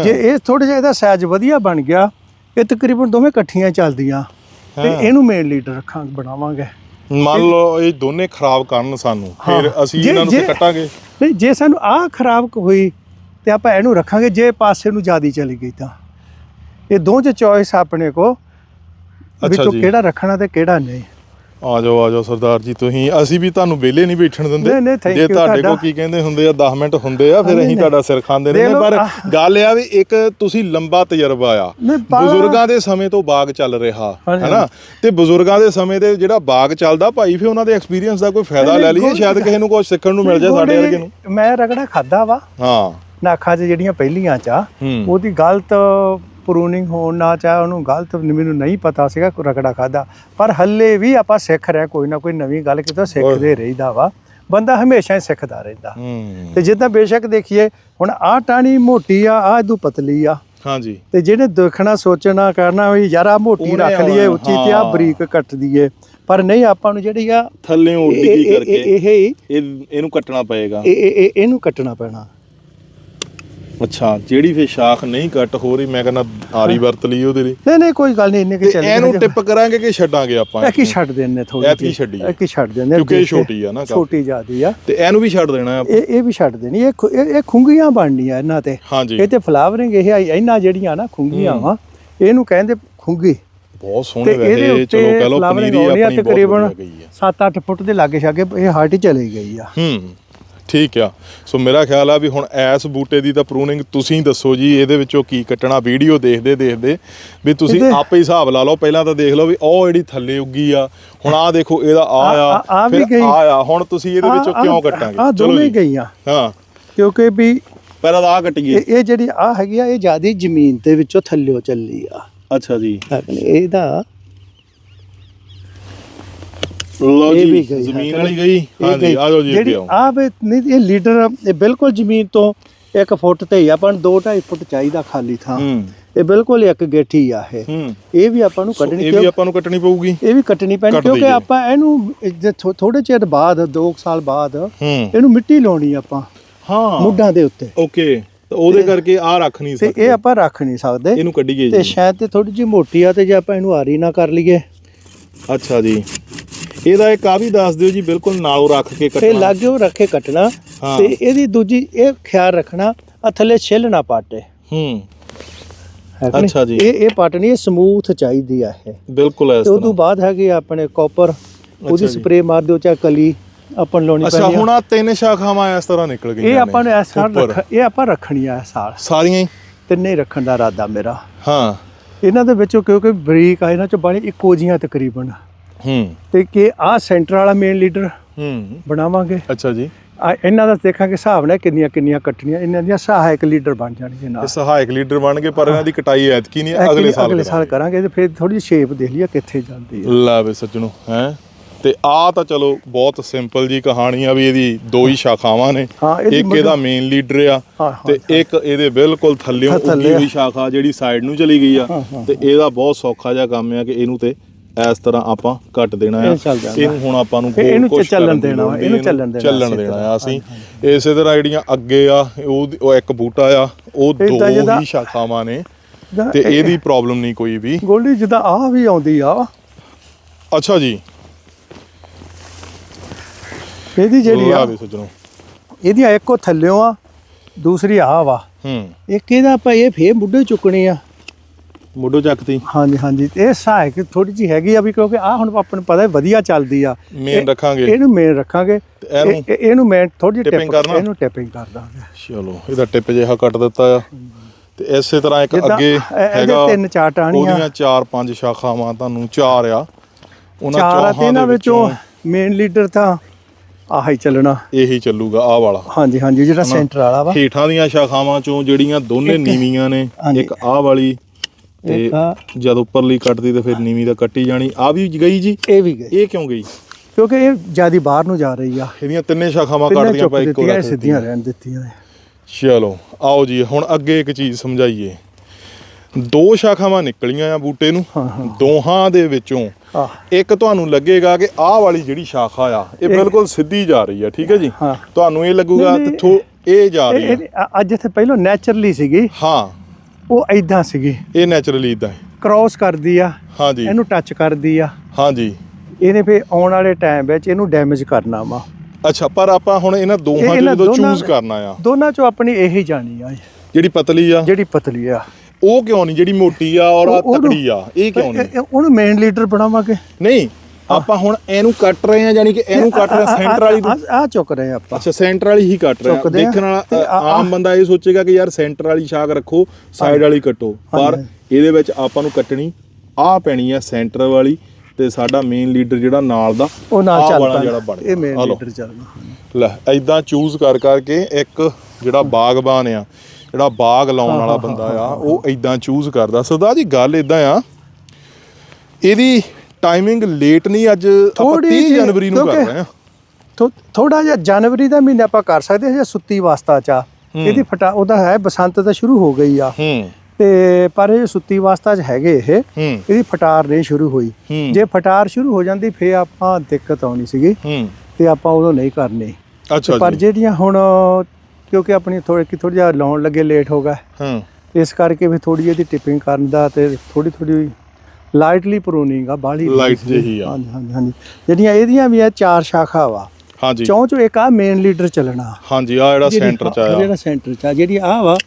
ਜੇ ਇਹ ਥੋੜਾ ਜਿਹਾ ਇਹਦਾ ਸਾਈਜ਼ ਵਧੀਆ ਬਣ ਗਿਆ ਇਹ ਤਕਰੀਬਨ ਦੋਵੇਂ ਇਕੱਠੀਆਂ ਚੱਲਦੀਆਂ। ਤੇ। ਇਹਨੂੰ ਮੇਨ ਲੀਡਰ ਰੱਖਾਂਗੇ ਬਣਾਵਾਂਗੇ। ਮੰਨ ਲਓ ਇਹ ਦੋਨੇ ਖਰਾਬ ਕਰਨ ਸਾਨੂੰ। ਫਿਰ ਅਸੀਂ ਇਹਨਾਂ ਨੂੰ ਕੱਟਾਂਗੇ ਨਹੀਂ ਜੇ ਸਾਨੂੰ ਆਹ ਖਰਾਬ ਹੋਈ ਤੇ ਆਪਾਂ ਇਹਨੂੰ ਰੱਖਾਂਗੇ ਜੇ ਪਾਸੇ ਨੂੰ ਜਿਆਦੀ ਚਲੀ ਗਈ ਤਾਂ ਇਹ ਦੋ ਚ ਚੋਇਸ ਆਪਣੇ ਕੋ ਅੱਛਾ ਵਿੱਚੋਂ। ਕਿਹੜਾ ਰੱਖਣਾ ਤੇ ਕਿਹੜਾ ਨਹੀਂ ਆ ਜਾਓ ਆ ਜਾਓ ਸਰਦਾਰ ਜੀ ਤੁਸੀਂ ਅਸੀਂ ਵੀ ਤੁਹਾਨੂੰ ਵਿਹਲੇ ਨਹੀਂ ਬੈਠਣ ਦਿੰਦੇ। ਨਹੀਂ, ਨਹੀਂ, thank ਜੇ you ਤੁਹਾਡੇ ਕੋਲ ਤੁਹਾਡਾ। ਕੀ ਕਹਿੰਦੇ ਹੁੰਦੇ ਆ 10 ਮਿੰਟ ਹੁੰਦੇ ਆ ਫਿਰ ਨਹੀਂ, ਅਸੀਂ। ਤੁਹਾਡਾ ਸਿਰ ਖਾਂਦੇ ਦੇਖ ਲਓ, ਪਰ ਆਹ। ਗੱਲ ਇਹ ਆ ਵੀ ਇੱਕ ਤੁਸੀਂ ਲੰਬਾ ਤਜਰਬਾ ਆ। ਨਹੀਂ, ਬਾ- ਬਜ਼ੁਰਗਾਂ ਦੇ ਸਮੇਂ ਤੋਂ ਬਾਗ ਚੱਲ ਰਿਹਾ ਹਾਂਜੀ, ਹੈਨਾ? ਤੇ ਬਜ਼ੁਰਗਾਂ ਦੇ ਸਮੇਂ ਦੇ ਜਿਹੜਾ ਬਾਗ ਚੱਲਦਾ ਭਾਈ ਫਿਰ ਉਹਨਾਂ ਦੇ ਐਕਸਪੀਰੀਅੰਸ ਦਾ ਕੋਈ ਫਾਇਦਾ ਨਹੀਂ, ਲੈ ਲਈਏ। ਸ਼ਾਇਦ ਕਿਸੇ ਨੂੰ ਕੁਝ ਸਿੱਖਣ ਨੂੰ ਮਿਲ ਜਾਏ ਸਾਡੇ ਵਰਗੇ ਨੂੰ। ਮੈਂ ਰਗੜਾ ਖਾਦਾ ਵਾ। ਹਾਂ। ਨਾਖਾਂ 'ਚ ਜਿਹੜੀਆਂ ਪਹਿਲੀਆਂ ਚ ਆ ਹੂੰ। ਉਹਦੀ ਗਲਤ ਪ੍ਰੂਨਿੰਗ ਹੋਣ ਨਾ ਚਾਹ ਉਹਨੂੰ ਗਲਤ ਮੈਨੂੰ ਨਹੀਂ ਪਤਾ ਸੀਗਾ ਰਗੜਾ ਖਾਦਾ ਪਰ ਹੱਲੇ ਵੀ ਆਪਾਂ ਸਿੱਖ ਰਹੇ ਕੋਈ ਨਾ ਕੋਈ ਨਵੀਂ ਗੱਲ ਕਿਤੋਂ ਸਿੱਖਦੇ ਰਹੀਦਾ ਵਾ। ਬੰਦਾ ਹਮੇਸ਼ਾ ਹੀ ਸਿੱਖਦਾ ਰਹਿੰਦਾ। ਤੇ ਜਿੱਦਾਂ ਬੇਸ਼ੱਕ ਦੇਖੀਏ ਹੁਣ ਆਹ ਟਾਣੀ ਮੋਟੀ ਆ ਆਹ ਇਦੋਂ ਪਤਲੀ ਆ। ਹਾਂਜੀ। ਤੇ ਜਿਹਨੇ ਦੇਖਣਾ ਸੋਚਣਾ ਕਰਨਾ ਵੀ ਯਾਰ ਆ ਮੋਟੀ ਰੱਖ ਲਈਏ ਉੱਚੀ ਤੇ ਆ। ਬਰੀਕ ਕੱਟ ਦਈਏ। ਪਰ ਨਹੀਂ ਆਪਾਂ ਨੂੰ ਜਿਹੜੀ ਆ ਥੱਲੇ ਉੱਡੀ ਕਰਕੇ ਇਹ ਇਹ ਇਹ ਇਹਨੂੰ ਕੱਟਣਾ ਪਏਗਾ। ਇਹ- ਇਹਨੂੰ ਕੱਟਣਾ ਪੈਣਾ। ਅੱਛਾ ਜਿਹੜੀ ਫੇ ਸ਼ਾਖ ਨਹੀਂ ਕੱਟ ਹੋ ਰਹੀ ਮੈਂ ਕਹਿੰਦਾ ਆਰੀ ਵਰਤ ਲਈ ਉਹਦੇ ਲਈ। ਨਹੀਂ ਨਹੀਂ ਕੋਈ ਗੱਲ ਨਹੀਂ ਇੰਨੇ ਕਿ ਚੱਲ ਇਹਨੂੰ ਟਿਪ ਕਰਾਂਗੇ ਕਿ ਛੱਡਾਂਗੇ ਆਪਾਂ ਇਹ ਕੀ ਛੱਡ ਦੇਣੇ ਥੋੜੀ ਐਤਕੀ ਛੱਡੀ ਆ। ਇਹ ਕੀ ਛੱਡ ਦੇਣੇ ਕਿਉਂਕਿ ਇਹ ਛੋਟੀ ਆ ਨਾ। ਛੋਟੀ ਜਿਆਦੀ ਆ। ਤੇ ਇਹਨੂੰ ਵੀ ਛੱਡ ਦੇਣਾ ਆਪਾਂ। ਇਹ ਇਹ ਵੀ ਛੱਡ ਦੇਣੀ ਇਹ ਇਹ ਖੁੰਗੀਆਂ ਬਣਨੀਆਂ ਇਹਨਾਂ ਤੇ। ਹਾਂਜੀ। ਇਹ ਤੇ ਫਲਾਵਰਿੰਗ ਇਹ ਇਹਨਾਂ ਜਿਹੜੀਆਂ ਨਾ ਖੁੰਗੀਆਂ ਵਾ ਇਹਨੂੰ ਕਹਿੰਦੇ ਖੁੰਗੀ। ਬਹੁਤ ਸੋਹਣੇ ਵੈਸੇ ਚਲੋ ਕਹ flowering ਪਨੀਰੀ ਆਪਣੀ ਬਹੁਤ ਤਕਰੀਬਨ ਵਧੀਆ ਗਈ ਆ। 7-8 ਫੁੱਟ ਦੇ ਲਾਗੇ ਛਾਗੇ ਇਹ ਹਾਰਟ ਹੀ ਚਲੀ ਗਈ ਆ। ਹੂੰ। ਠੀਕ ਆ। ਸੋ ਮੇਰਾ ਖਿਆਲ ਆ ਵੀ ਹੁਣ ਐਸ ਬੂਟੇ ਦੀ ਤਾਂ ਪ੍ਰੂਨਿੰਗ ਤੁਸੀਂ ਦੱਸੋ ਜੀ ਇਹਦੇ ਵਿੱਚੋਂ ਕੀ ਕੱਟਣਾ? ਵੀਡੀਓ ਦੇਖਦੇ ਦੇਖਦੇ ਵੀ ਤੁਸੀਂ ਆਪੇ ਹੀ ਹਿਸਾਬ ਲਾ ਲਓ। ਪਹਿਲਾਂ ਤਾਂ ਦੇਖ ਲਓ ਵੀ ਉਹ ਜਿਹੜੀ ਥੱਲੇ ਉੱਗੀ ਆ ਹੁਣ ਆ ਦੇਖੋ ਇਹਦਾ ਆ ਆ- ਫਿਰ। ਆ ਆ। ਹੁਣ ਤੁਸੀਂ ਇਹਦੇ ਵਿੱਚੋਂ ਕਿਉਂ ਕੱਟਾਂਗੇ? ਆ ਚਲੋ ਜੀ। ਗਈਆਂ। ਹਾਂ। ਕਿਉਂਕਿ ਵੀ ਪਹਿਲਾਂ ਆ ਕੱਟੀਏ। ਇਹ ਇਹ ਜਿਹੜੀ ਆ ਹੈਗੀ ਆ ਇਹ ਜਿਆਦੀ ਜ਼ਮੀਨ ਦੇ ਵਿੱਚੋਂ ਥੱਲਿਓ ਚੱਲੀ ਆ। ਅੱਛਾ ਜੀ। ਇਹਦਾ ਇਹ ਜੀ ਵੀ ਗਈ, ਜ਼ਮੀਨ ਵਾਲੀ ਗਈ। ਇਹ ਹਾਂਜੀ ਗਈ। ਆ ਜਾਓ ਜੀ ਅੱਗੇ ਜਿਹੜੀ ਆਓ। ਆ ਵੇ ਨਹੀਂ ਇਹ ਲੀਡਰ ਇਹ ਬਿਲਕੁਲ ਜ਼ਮੀਨ ਤੋਂ 1 ਫੁੱਟ ਤੇ ਹੀ ਆ, ਆਪਾਂ ਨੂੰ 2.5 ਫੁੱਟ ਚਾਹੀਦਾ ਖਾਲੀ ਥਾਂ। ਹੂੰ। ਇਹ ਬਿਲਕੁਲ ਇੱਕ ਗੇਠੀ ਆ ਇਹ। ਹੂੰ। ਇਹ ਵੀ ਆਪਾਂ ਨੂੰ ਸੋ ਕੱਢਣੀ ਇਹ ਵੀ ਕਿਉਂ ਆਪਾਂ ਨੂੰ ਕੱਟਣੀ ਪਊਗੀ? ਇਹ ਵੀ ਕੱਟਣੀ ਪੈਣੀ ਕੱਟ ਕਿਉਂਕਿ ਦਈਏ। ਆਪਾਂ ਇਹਨੂੰ ਥੋੜੇ ਚਿਰ ਬਾਅਦ 2 ਸਾਲ ਬਾਅਦ ਹੂੰ। ਇਹਨੂੰ ਮਿੱਟੀ ਲਾਉਣੀ ਆਪਾਂ ਹਾਂ। ਮੁੱਢਾਂ ਦੇ ਉੱਤੇ। ਓਕੇ। ਤਾਂ ਉਹਦੇ ਕਰਕੇ ਆ ਰੱਖ ਨਹੀਂ ਤੇ ਸਕਦੇ। ਇਹ ਆਪਾਂ ਰੱਖ ਨਹੀਂ ਸਕਦੇ। ਇਹਨੂੰ ਕੱਢੀਏ ਤੇ ਜੀ। ਸ਼ਾਇਦ ਤੇ ਥੋੜੀ ਜਿਹੀ ਮੋਟੀ ਆ ਤੇ ਜੇ ਆਪਾਂ ਇਹਨੂੰ ਆਰੀ ਨਾ ਕਰ ਲਈਏ। ਅੱਛਾ ਜੀ। ਇਹਦਾ ਇੱਕ ਆ ਵੀ ਦੱਸ ਦਿਓ ਜੀ ਬਿਲਕੁਲ ਨਾਲੋਂ ਰੱਖ ਕੇ ਇਹ ਕੱਟਣਾ। ਲਾਗੇ ਉਹ ਰੱਖੇ ਕੱਟਣਾ ਹਾਂ। ਤੇ ਇਹਦੀ ਦੂਜੀ ਇਹ ਖਿਆਲ ਰੱਖਣਾ ਆ ਥੱਲੇ ਛਿੱਲ ਨਾ ਪਾਟੇ। ਹੂੰ। ਹੈ ਕਿ ਨਹੀਂ? ਅੱਛਾ ਜੀ। ਇਹ ਇਹ ਪਾਟਣੀ ਇਹ ਸਮੂਥ ਚਾਹੀਦੀ ਆ ਇਹ। ਬਿਲਕੁਲ ਇਸ ਤੇ ਉਦੋਂ ਤਰ੍ਹਾਂ। ਬਾਅਦ ਹੈਗੀ ਆ ਆਪਣੇ ਕਾਪਰ ਉਹਦੀ ਜੀ। ਸਪਰੇ ਮਾਰ ਦਿਓ ਚਾਹੇ ਕਲੀ ਆਪਾਂ ਨੂੰ ਲਾਉਣੀ ਅੱਛਾ ਪੈਣੀ ਹੁਣ ਆ ਤਿੰਨ ਸ਼ਾਖਾਵਾਂ ਇਸ ਤਰ੍ਹਾਂ ਨਿਕਲ ਗਈਆਂ ਇਹ ਆਪਾਂ ਨੂੰ ਇਸ ਸਾਲ ਉੱਪਰ। ਰੱਖ ਇਹ ਆਪਾਂ ਰੱਖਣੀ ਆ ਇਸ ਸਾਲ। ਸਾਰੀਆਂ ਹੀ? ਤਿੰਨੇ ਹੀ ਰੱਖਣ ਦਾ ਇਰਾਦਾ ਮੇਰਾ। ਹਾਂ। ਇਹਨਾਂ ਦੇ ਵਿੱਚੋਂ ਕਿਉਂਕਿ ਬਰੀਕ ਆ ਇਹਨਾਂ ਚੋਂ ਬਣੀ ਇੱਕੋ ਜੀਆਂ ਤਕਰੀਬਨ। ਹੂੰ। ਤੇ ਕਿ ਆ ਸੈਂਟਰ ਵਾਲਾ ਮੇਨ ਲੀਡਰ ਹੂੰ। ਬਣਾਵਾਂਗੇ। ਅੱਛਾ ਜੀ। ਆ ਇਹਨਾਂ ਦਾ ਦੇਖਾਂਗੇ ਹਿਸਾਬ ਨਾਲ ਕਿੰਨੀਆਂ ਕਿੰਨੀਆਂ ਕੱਟਣੀਆਂ ਇਹਨਾਂ ਦੀਆਂ ਸਹਾਇਕ ਲੀਡਰ ਬਣ ਜਾਣਗੇ ਨਾਲ। ਇਹ ਸਹਾਇਕ ਲੀਡਰ ਬਣ ਗਏ ਪਰ ਇਹਨਾਂ ਦੀ ਕਟਾਈ ਐਤਕੀ ਨਹੀਂ ਅਗਲੇ ਸਾਲ ਅਗਲੇ ਸਾਲ ਕਰਾਂਗੇ। ਤੇ ਫਿਰ ਥੋੜੀ ਸ਼ੇਪ ਦੇਖ ਲਈਏ ਕਿੱਥੇ ਜਾਂਦੀ ਹੈ। ਲੈ ਵੇ ਸੱਜਣੋ ਹੈ। ਤੇ ਆ ਤਾਂ ਚਲੋ ਬਹੁਤ ਸਿੰਪਲ ਜੀ ਕਹਾਣੀ ਆ ਵੀ ਇਹਦੀ ਦੋ ਹੀ ਸ਼ਾਖਾਵਾਂ ਨੇ। ਇੱਕ ਇਹਦਾ ਮੇਨ ਲੀਡਰ ਆ ਤੇ ਇੱਕ ਇਹਦੇ ਬਿਲਕੁਲ ਥੱਲੇੋਂ ਉੱਗੀ। ਹੋਈ ਸ਼ਾਖਾ ਜਿਹੜੀ ਸਾਈਡ ਨੂੰ ਚਲੀ ਗਈ ਆ। ਤੇ ਇਹਦਾ ਬਹੁਤ ਸੌਖਾ ਜਿਹਾ ਕੰਮ ਆ ਕਿ ਇਹਨੂੰ ਤੇ ਇਸ ਤਰ੍ਹਾਂ ਆਪਾਂ ਕੱਟ ਦੇਣਾ ਇਹ ਜਾਂਦਾ। ਇਹਨੂੰ ਹੁਣ ਆਪਾਂ ਨੂੰ ਇਹ ਇਹਨੂੰ ਚੱਲਣ ਦੇਣਾ ਨਹੀਂ, ਇਹਨੂੰ ਚੱਲਣ ਦੇਣਾ ਚੱਲਣ ਇਸੇ ਦੇਣਾ ਤਰ੍ਹਾਂ। ਆ ਅਸੀਂ। ਇਸੇ ਤਰ੍ਹਾਂ ਜਿਹੜੀਆਂ ਅੱਗੇ ਆ ਉਹ ਇੱਕ ਬੂਟਾ ਆ ਉਹ ਦੋ ਹੀ ਸ਼ਾਖਾਵਾਂ ਨੇ ਤੇ ਇਹ- ਇਹਦੀ ਪ੍ਰੋਬਲਮ ਨਹੀਂ ਕੋਈ ਵੀ। ਗੋਲਡੀ ਜਿੱਦਾਂ ਆ ਵੀ ਆਉਂਦੀ ਆ। ਅੱਛਾ ਜੀ। ਇਹਦੀ ਜਿਹੜੀ ਆ ਇਹਦੀਆਂ ਇੱਕੋ ਥੱਲਿਓ ਆ ਦੂਸਰੀ ਆ ਵਾ। ਹੂੰ। ਇੱਕ ਇਹਦਾ ਆਪਾਂ ਇਹ ਫੇਰ ਮੁੱਢੇ ਚੁੱਕਣੀ ਆ? ਮੁੱਢੋਂ ਚੱਕਤੀ ਹਾਂਜੀ ਹਾਂਜੀ। ਇਹ ਸਹਾਇਕ ਥੋੜੀ ਜੀ ਹੈਗੀ ਆ ਵੀ ਕਿਉਂਕਿ ਆ ਹੁਣ ਆਪਾਂ ਨੂੰ ਪਤਾ ਹੈ ਵਧੀਆ ਚੱਲਦੀ ਆ। ਮੇਨ ਰੱਖਾਂਗੇ। ਇਹਨੂੰ ਮੇਨ ਰੱਖਾਂਗੇ। ਤੇ ਇਹਨੂੰ? ਇਹ- ਇਹ- ਇਹਨੂੰ ਮੈਂ ਥੋੜੀ ਜਿਹੀ Tipping ਟਿਪ ਕਰਨਾ? ਇਹਨੂੰ ਟਿਪਿੰਗ ਕਰ ਦਾਂਗੇ। ਚਲੋ ਇਹਦਾ ਟਿਪ ਜਿਹਾ ਕੱਟ ਦਿੱਤਾ ਆ। ਤੇ ਇਸੇ ਤਰ੍ਹਾਂ ਇੱਕ ਅੱਗੇ ਹੈਗਾ ਤਿੰਨ ਚਾਰ ਟਾਹਣੀਆਂ। ਉਹਦੀਆਂ ਚਾਰ ਪੰਜ ਸ਼ਾਖਾਵਾਂ ਤੁਹਾਨੂੰ ਚਾਰ ਆ। ਉਹਨਾਂ ਚਾਰ ਤੇ ਇਹਨਾਂ ਵਿੱਚੋਂ ਮੇਨ ਲੀਡਰ ਤਾਂ ਆਹ ਹੀ ਚੱਲਣਾ। ਇਹੀ ਚੱਲੂਗਾ ਆਹ ਵਾਲਾ। ਹਾਂਜੀ ਹਾਂਜੀ ਜਿਹੜਾ ਸੈਂਟਰ ਵਾਲਾ ਵਾ। ਹੇਠਾਂ ਦੀਆਂ ਸ਼ਾਖਾਵਾਂ ਚੋਂ ਜਿਹੜੀਆਂ ਦੋਨੇ ਨੀਵੀਆਂ ਨੇ। ਇੱਕ ਆਹ ਵਾਲੀ ਤੇ ਆ, ਜਦ ਉੱਪਰਲੀ ਕੱਟਦੀ ਤੇ ਫਿਰ ਨੀਵੀਂ ਦਾ ਕੱਟੀ ਜਾਣੀ। ਆ ਵੀ ਗਈ ਜੀ? ਇਹ ਵੀ ਗਈ। ਇਹ ਕਿਉਂ ਗਈ? ਕਿਉਂਕਿ ਇਹ ਜਿਆਦੀ ਬਾਹਰ ਨੂੰ ਜਾ ਰਹੀ ਆ। ਇਹਦੀਆਂ ਤਿੰਨੇ ਸ਼ਾਖਾਵਾਂ ਪਹਿਲਾਂ ਕੱਟਦੀਆਂ ਚੁੱਕ ਪਾ ਇੱਕੋ ਦਿੱਤੀਆਂ ਇਹ ਰੱਖ ਸਿੱਧੀਆਂ। ਰਹਿਣ ਦਿੱਤੀਆਂ ਚਲੋ ਆਓ ਜੀ ਹੁਣ ਅੱਗੇ ਇੱਕ ਚੀਜ਼ ਸਮਝਾਈਏ। ਦੋ ਸ਼ਾਖਾਵਾਂ ਨਿਕਲੀਆਂ ਆ ਬੂਟੇ ਨੂੰ। ਹਾਂ, ਹਾਂ। ਦੋਹਾਂ ਦੇ ਵਿੱਚੋਂ ਇੱਕ ਤੁਹਾਨੂੰ ਲੱਗੇਗਾ ਕਿ ਆਹ ਵਾਲੀ ਜਿਹੜੀ ਸ਼ਾਖਾ ਆ ਇਹ ਇਹ- ਬਿਲਕੁਲ ਸਿੱਧੀ ਜਾ ਰਹੀ ਆ ਠੀਕ ਹੈ ਜੀ? ਹਾਂ। ਤੁਹਾਨੂੰ ਇਹ ਲੱਗੂਗਾ ਨਹੀਂ, ਤੇ ਨਹੀਂ, ਥੋ ਇਹ ਜਾ ਰਹੀ ਆ। ਇਹ- ਅੱਜ ਇੱਥੇ ਪਹਿਲਾਂ ਨੈਚੁਰਲੀ ਸੀਗੀ। ਹਾਂ। ਉਹ ਐਦਾਂ ਸੀਗੀ। ਇਹ ਨੈਚੁਰਲੀ ਇਦਾਂ ਹੈ। ਕ੍ਰਾਸ ਕਰਦੀ ਆ ਹਾਂਜੀ। ਇਹਨੂੰ ਟੱਚ ਕਰਦੀ ਆ। ਹਾਂਜੀ। ਇਹਨੇ ਫੇ ਆਉਣ ਵਾਲੇ ਟਾਈਮ ਵਿੱਚ ਇਹਨੂੰ ਡੈਮੇਜ ਕਰਨਾ ਵਾ। ਅੱਛਾ ਪਰ ਆਪਾਂ ਹੁਣ ਇਹਨਾਂ ਦੋਹਾਂ ਇਹ- ਚੋਂ ਇਹਨਾਂ ਜਦੋਂ ਦੋਨਾਂ- ਚੂਜ਼ ਕਰਨਾ ਆ। ਦੋਨਾਂ ਚੋਂ ਆਪਣੀ ਇਹੀ ਜਾਣੀ ਆ ਜਿਹੜੀ ਪਤਲੀ ਆ। ਜਿਹੜੀ ਪਤਲੀ ਆ। ਉਹ ਕਿਉਂ ਨਹੀਂ? ਜਿਹੜੀ ਮੋਟੀ ਆ ਔਰ ਆ ਉਹ- ਉਹਨੂੰ- ਤਕੜੀ ਆ। ਇਹ ਕਿਉਂ ਨਹੀਂ? ਇਹ- ਇਹ- ਉਹਨੂੰ ਮੇਨ ਲੀਡਰ ਬਣਾਵਾਂਗੇ। ਨਹੀਂ। ਆਪਾਂ ਹੁਣ ਇਹਨੂੰ ਕੱਟ ਰਹੇ ਆ ਯਾਨੀ ਕਿ ਇਹਨੂੰ ਕੱਟ ਰਹੇ ਸੈਂਟਰ ਵਾਲੀ ਨੂੰ ਆ ਚੁੱਕ ਰਹੇ ਆ ਆਪਾਂ। ਅੱਛਾ ਸੈਂਟਰ ਵਾਲੀ ਹੀ ਕੱਟ ਰਿਹਾ ਆ। ਦੇਖਣ ਵਾਲਾ ਆਮ ਬੰਦਾ ਇਹ ਸੋਚੇਗਾ ਕਿ ਯਾਰ ਸੈਂਟਰ ਵਾਲੀ ਸ਼ਾਖ ਰੱਖੋ ਸਾਈਡ ਵਾਲੀ ਕੱਟੋ। ਪਰ। ਇਹਦੇ ਵਿੱਚ ਆਪਾਂ ਨੂੰ ਕੱਟਣੀ ਆ ਪੈਣੀ ਆ ਸੈਂਟਰ ਵਾਲੀ ਤੇ ਸਾਡਾ ਮੇਨ ਲੀਡਰ ਜਿਹੜਾ ਨਾਲ ਦਾ ਉਹ ਨਾਲ ਆਹ ਚੱਲ ਵਾਲਾ ਪੈਣਾ। ਜਿਹੜਾ ਬਣ ਇਹ ਮੇਨ। ਲੀਡਰ ਚੱਲਣਾ ਲੈ ਐਦਾਂ ਚੂਜ਼ ਕਰ ਕਰਕੇ ਇੱਕ ਜਿਹੜਾ ਬਾਗਬਾਨ ਆ ਜਿਹੜਾ ਬਾਗ ਲਾਉਣ ਵਾਲਾ ਬੰਦਾ ਆ ਉਹ ਐਦਾਂ ਚੂਜ਼ ਕਰਦਾ। ਸਦਾ ਜੀ ਗੱਲ ਇਦਾਂ ਆ। ਇਹਦੀ ਟਾਈਮਿੰਗ ਲੇਟ ਨਹੀਂ ਅੱਜ ਆਪਾਂ ਥੋੜ੍ਹੀ 30 ਜਿਹੀ, ਜਨਵਰੀ ਨੂੰ ਕਰ ਰਹੇ ਆ ਥੋੜਾ ਜਿਹਾ ਜਨਵਰੀ ਦਾ ਮਹੀਨਾ ਆਪਾਂ ਕਰ ਸਕਦੇ ਹਾਂ ਜੇ ਸੁੱਤੀ ਅਵਸਥਾ ਚ ਹੂੰ। ਇਹਦੀ ਫਟਾ ਉਹਦਾ ਹੈ ਬਸੰਤ ਤਾਂ ਸ਼ੁਰੂ ਹੋ ਗਈ ਆ। ਹੂੰ। ਤੇ ਪਰ ਇਹ ਸੁੱਤੀ ਅਵਸਥਾ ਚ ਹੈਗੇ ਇਹ ਹੂੰ। ਇਹਦੀ ਫਟਾਰ ਨਹੀਂ ਸ਼ੁਰੂ ਹੋਈ। ਹੂੰ। ਜੇ ਫਟਾਰ ਸ਼ੁਰੂ ਹੋ ਜਾਂਦੀ ਫੇਰ ਆਪਾਂ ਦਿੱਕਤ ਆਉਣੀ ਸੀਗੀ। ਹੂੰ। ਤੇ ਆਪਾਂ ਉਦੋਂ ਨਹੀਂ ਕਰਨੀ। ਅੱਛਾ ਪਰ ਜਿਹੜੀਆਂ ਹੁਣ ਕਿਉਂਕਿ ਆਪਣੀ ਥੋੜੀ ਕਿ ਥੋੜੀ ਜਿਹਾ ਲਾਉਣ ਲੱਗੇ ਲੇਟ ਹੋ ਗਿਆ। ਹੂੰ। ਇਸ ਕਰਕੇ ਵੀ ਥੋੜੀ ਇਹਦੀ ਟਿਪਿੰਗ ਕਰਨ ਦਾ ਤੇ ਥੋੜੀ ਥੋੜੀ ਲਾਈਟਲੀ ਪ੍ਰੂਨਿੰਗ ਆ ਬਾਹਲੀ Light ਜਿਹੀ ਆ। ਹਾਂਜੀ ਹਾਂਜੀ ਹਾਂਜੀ। ਜਿਹੜੀਆਂ ਇਹਦੀਆਂ ਵੀ ਆ ਚਾਰ ਸ਼ਾਖਾ ਵਾ ਹਾਂਜੀ। ਚੌਂ ਚੋਂ ਇੱਕ ਆ ਮੇਨ ਲੀਡਰ ਚੱਲਣਾ। ਹਾਂਜੀ ਆ ਜਿਹੜਾ ਸੈਂਟਰ ਚ ਆਇਆ। ਜਿਹੜਾ ਸੈਂਟਰ ਚ ਆ ਜਿਹੜੀ ਆ ਵਾ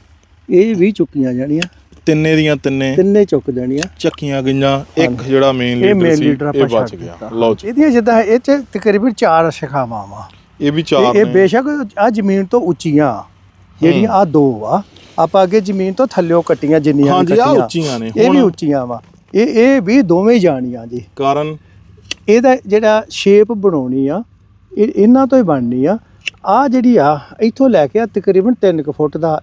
ਇਹ ਵੀ ਚੁੱਕੀਆਂ ਜਾਣੀਆਂ। ਤਿੰਨੇ ਦੀਆਂ ਤਿੰਨੇ। ਤਿੰਨੇ ਚੁੱਕ ਜਾਣੀਆਂ ਚੱਕੀਆਂ ਗਈਆਂ ਇੱਕ ਜਿਹੜਾ ਮੇਨ ਲੀਡਰ ਸੀ ਇਹ ਬਚ ਗਿਆ। ਲਓ ਜੀ। ਇਹਦੀਆਂ ਜਿੱਦਾਂ ਇਹ ਚ ਤਕਰੀਬਨ ਚਾਰ ਸ਼ਾਖਾਵਾਂ ਵਾ। ਇਹ ਵੀ ਚਾਰ ਇਹ ਬੇਸ਼ੱਕ ਆ ਜ਼ਮੀਨ ਤੋਂ ਉੱਚੀਆਂ। ਜਿਹੜੀਆਂ ਆ ਦੋ ਆ ਆਪਾਂ ਅੱਗੇ ਜ਼ਮੀਨ ਤੋਂ ਥੱਲਿਓ ਕੱਟੀਆਂ ਜਿੰਨੀਆਂ ਵੀ ਹਾਂਜੀ ਆ ਕੱਟੀਆਂ। ਉੱਚੀਆਂ ਨੇ। ਇਹ ਵੀ ਉੱਚੀਆਂ ਵਾ। ਇਹ ਇਹ ਵੀ ਦੋਵੇਂ ਜਾਣੀਆਂ ਜੀ। ਕਾਰਨ? ਇਹਦਾ ਜਿਹੜਾ ਸ਼ੇਪ ਬਣਾਉਣੀ ਆ ਇਹ ਇਹਨਾਂ ਤੋਂ ਹੀ ਬਣਨੀ ਆ। ਆ ਜਿਹੜੀ ਆ ਇੱਥੋਂ ਲੈ ਕੇ ਆ ਤਕਰੀਬਨ 3 ਫੁੱਟ ਦਾ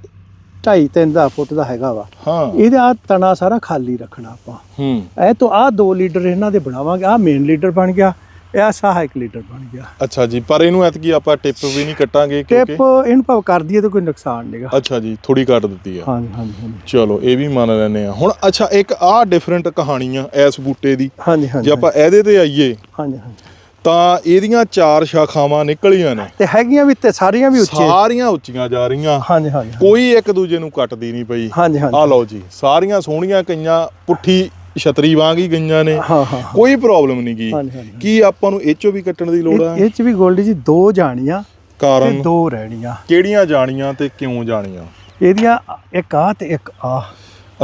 2.5 3 ਦਾ ਫੁੱਟ ਦਾ ਹੈਗਾ ਵਾ। ਹਾਂ। ਇਹਦਾ ਤਣਾ ਸਾਰਾ ਖਾਲੀ ਰੱਖਣਾ ਆਪਾਂ। ਹੂੰ। ਇਹ ਤੋਂ ਆ ਦੋ ਲੀਡਰ ਇਹਨਾਂ ਦੇ ਬਣਾਵਾਂਗੇ ਆ ਮੇਨ ਲੀਡਰ ਬਣ ਗਿਆ। ਇਹ ਸਹਾਇਕ ਲੀਡਰ ਬਣ ਗਿਆ। ਅੱਛਾ ਜੀ ਪਰ ਇਹਨੂੰ ਐਤਕੀ ਆਪਾਂ ਟਿਪ ਵੀ ਨਹੀਂ ਕੱਟਾਂਗੇ ਟਿਪ ਕਿਉਂਕਿ ਇਹਨੂੰ ਭਾਵ ਕਰ ਦਈਏ ਤਾਂ ਕੋਈ ਨੁਕਸਾਨ ਨਹੀਂਗਾ ਅੱਛਾ ਜੀ ਥੋੜੀ ਕੱਟ ਦਿੱਤੀ ਆ। ਹਾਂਜੀ ਹਾਂਜੀ ਹਾਂਜੀ। ਚਲੋ ਇਹ ਵੀ ਮੰਨ ਲੈਨੇ ਆ। ਹੁਣ ਅੱਛਾ ਇੱਕ ਆ ਡਿਫਰੈਂਟ ਕਹਾਣੀ ਆ ਇਸ ਬੂਟੇ ਦੀ। ਹਾਂਜੀ ਹਾਂਜੀ। ਜੇ ਆਪਾਂ ਇਹਦੇ ਤੇ ਆਈਏ ਹਾਂਜੀ ਹਾਂਜੀ। ਤਾਂ ਇਹਦੀਆਂ ਚਾਰ ਸ਼ਾਖਾਵਾਂ ਨਿਕਲੀਆਂ ਨੇ। ਤੇ ਹੈਗੀਆਂ ਵੀ ਤੇ ਸਾਰੀਆਂ ਵੀ ਉੱਚੇ ਸਾਰੀਆਂ ਉੱਚੀਆਂ ਜਾ ਰਹੀਆਂ। ਹਾਂਜੀ ਹਾਂਜੀ ਕੋਈ ਇੱਕ ਦੂਜੇ ਨੂੰ ਕੱਟਦੀ ਨਹੀਂ ਪਈ। ਹਾਂਜੀ ਹਾਂਜੀ। ਆ ਲਓ ਜੀ ਸਾਰੀਆਂ ਸੋਹਣੀਆਂ ਕਈਆਂ ਪੁੱਠੀ ਛਤਰੀ ਵਾਂਗ ਹੀ ਗਈਆਂ ਨੇ। ਹਾਂ ਹਾਂ ਕੋਈ ਪ੍ਰੋਬਲਮ ਨਹੀਂ ਗਈ ਹਾਂਜੀ ਹਾਂਜੀ। ਕੀ ਆਪਾਂ ਨੂੰ ਇਹ ਚੋਂ ਵੀ ਕੱਟਣ ਦੀ ਲੋੜ ਆ? ਇਹ ਇਹ ਚ ਵੀ ਗੋਲਡੀ ਜੀ ਦੋ ਜਾਣੀਆਂ ਤੇ ਕਾਰਨ? ਦੋ ਰਹਿਣੀਆਂ। ਕਿਹੜੀਆਂ ਜਾਣੀਆਂ ਤੇ ਕਿਉਂ ਜਾਣੀਆਂ? ਇਹਦੀਆਂ ਇੱਕ ਆ ਤੇ ਇੱਕ ਆ।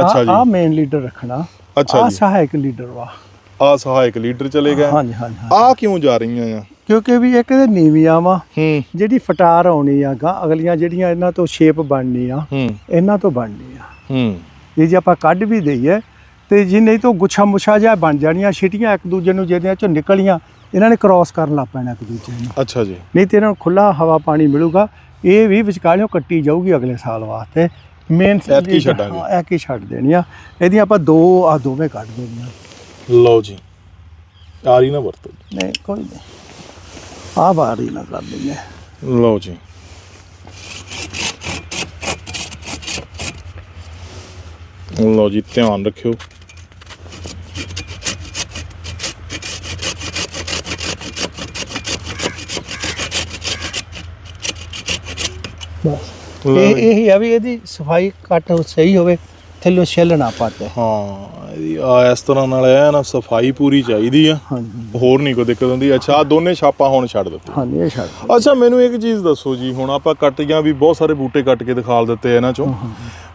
ਅੱਛਾ ਜੀ। ਆ ਮੇਨ ਲੀਡਰ ਰੱਖਣਾ। ਅੱਛਾ ਆ ਜੀ। ਸਹਾਇਕ ਲੀਡਰ ਵਾ। ਆ ਸਹਾਇਕ ਲੀਡਰ ਚਲੇ ਗਏ। ਹਾਂਜੀ ਹਾਂਜੀ ਹਾਂਜੀ। ਆ ਕਿਉਂ ਜਾ ਰਹੀਆਂ ਆ? ਕਿਉਂਕਿ ਵੀ ਇੱਕ ਇਹਦੇ ਨੀਵੀਆਂ ਵਾ। ਹੂੰ। ਜਿਹੜੀ ਫਟਾਰ ਆਉਣੀ ਆ ਗਾ ਅਗਲੀਆਂ ਜਿਹੜੀਆਂ ਇਹਨਾਂ ਤੋਂ ਸ਼ੇਪ ਬਣਨੀ ਆ ਹੂੰ। ਇਹਨਾਂ ਤੋਂ ਬਣਨੀ ਆ ਹੂੰ। ਇਹ ਜੇ ਆਪਾਂ ਕੱਢ ਵੀ ਦਈਏ ਤੇ ਜੇ ਨਹੀਂ ਤਾਂ ਗੁੱਛਾ ਮੁੱਛਾ ਜਿਹਾ ਬਣ ਜਾਣੀਆਂ ਛਿਟੀਆਂ ਇੱਕ ਦੂਜੇ ਨੂੰ ਜਿਹਦੇ ਚੋਂ ਨਿਕਲੀਆਂ ਇਹਨਾਂ ਨੇ ਕ੍ਰਾਸ ਕਰਨ ਲੱਗ ਪੈਣਾ ਇੱਕ ਦੂਜੇ ਨੂੰ। ਅੱਛਾ ਜੀ। ਨਹੀਂ ਤੇ ਇਹਨਾਂ ਨੂੰ ਖੁੱਲਾ ਹਵਾ ਪਾਣੀ ਮਿਲੂਗਾ ਇਹ ਵੀ ਵਿਚਕਾਲਿਓ ਕੱਟੀ ਜਾਊਗੀ ਅਗਲੇ ਸਾਲ ਵਾਸਤੇ। ਮੇਨ ਐਤਕੀ ਛੱਡਾਂਗੇ। ਐ ਕੀ ਛੱਡ ਦੇਣੀਆਂ। ਇਹਦੀਆਂ ਆਪਾਂ ਦੋ ਆ ਦੋਵੇਂ ਕੱਢ ਦੇਣੀਆਂ। ਲਓ ਜੀ। ਆਰੀ ਨਾ ਵਰਤੋ ਨਹੀਂ ਕੋਈ ਨਹੀਂ। ਆ ਬਾਰੀ ਨਾ ਕਰ ਦਿੰਦੇ ਲਓ ਜੀ। ਲਓ ਜੀ ਧਿਆਨ ਰੱਖਿਓ। ਇਹ। ਇਹ ਹੀ ਆ ਵੀ ਇਹਦੀ ਸਫ਼ਾਈ ਘੱਟ ਸਹੀ ਹੋਵੇ ਥੱਲੇ ਛਿੱਲ ਨਾ ਪਾਤੇ ਹਾਂ ਇਹਦੀ ਆ ਇਸ ਤਰ੍ਹਾਂ ਨਾਲ ਐ ਨਾ ਸਫ਼ਾਈ ਪੂਰੀ ਚਾਹੀਦੀ ਆ। ਹੋਰ ਨਹੀਂ ਕੋਈ ਦਿੱਕਤ ਹੁੰਦੀ। ਅੱਛਾ ਆਹ ਦੋਨੇ ਛਾਪਾਂ ਹੁਣ ਛੱਡ ਦਿੱਤੀਆਂ। ਹਾਂਜੀ ਇਹ ਛੱਡ। ਅੱਛਾ ਮੈਨੂੰ ਇੱਕ ਚੀਜ਼ ਦੱਸੋ ਜੀ ਹੁਣ ਆਪਾਂ ਕੱਟੀਆਂ ਵੀ ਬਹੁਤ ਸਾਰੇ ਬੂਟੇ ਕੱਟ ਕੇ ਦਿਖਾਲ ਦਿੱਤੇ ਆ ਇਹਨਾਂ ਚੋਂ।